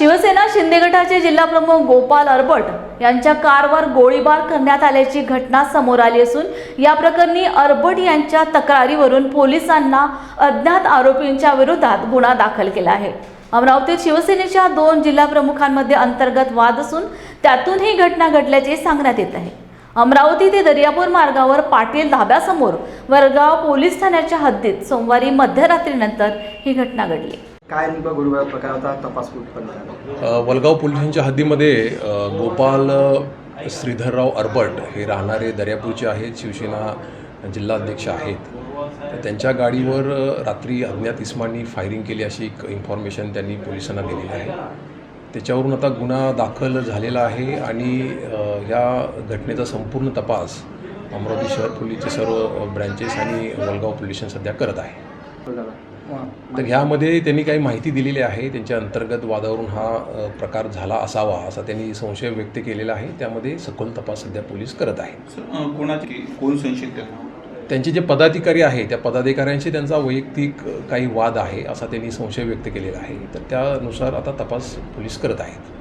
शिवसेना शिंदे गटाचे जिल्हाप्रमुख गोपाल अरबट यांच्या कारवर गोळीबार करण्यात आल्याची घटना समोर आली असून या प्रकरणी अरबट यांच्या तक्रारीवरून पोलिसांना अज्ञात आरोपींच्या विरोधात गुन्हा दाखल केला आहे. अमरावतीत शिवसेनेच्या दोन जिल्हाप्रमुखांमध्ये अंतर्गत वाद असून त्यातून ही घटना घडल्याचे सांगण्यात येत आहे. अमरावती ते दर्यापूर मार्गावर पाटील धाब्यासमोर वरगाव पोलीस ठाण्याच्या हद्दीत सोमवारी मध्यरात्रीनंतर ही घटना घडली. काय नेमका गोळीबार प्रकाराचा तपास उत्पन्न झाला. वलगाव पोलिसांच्या हद्दीमध्ये गोपाल श्रीधरराव अरबट हे राहणारे दर्यापूरचे आहेत शिवसेना जिल्हाध्यक्ष आहेत. तर त्यांच्या गाडीवर रात्री अज्ञात इस्मांनी फायरिंग केली अशी एक इन्फॉर्मेशन त्यांनी पोलिसांना दिलेली आहे. त्याच्यावरून आता गुन्हा दाखल झालेला आहे आणि या ह्या घटनेचा संपूर्ण तपास अमरावती शहर पोलीसचे सर्व ब्रँचेस आणि वलगाव पोलीस सध्या करत आहे. तर ह्यामध्ये त्यांनी काही माहिती दिलेली आहे. त्यांच्या अंतर्गत वादावरून हा प्रकार झाला असावा असा त्यांनी संशय व्यक्त केलेला आहे. त्यामध्ये सखोल तपास सध्या पोलीस करत आहेत. कोणाचे कोण संशयित त्यांचे जे पदाधिकारी आहे त्या पदाधिकाऱ्यांशी त्यांचा वैयक्तिक काही वाद आहे असा त्यांनी संशय व्यक्त केलेला आहे. तर त्यानुसार आता तपास पोलीस करत आहेत.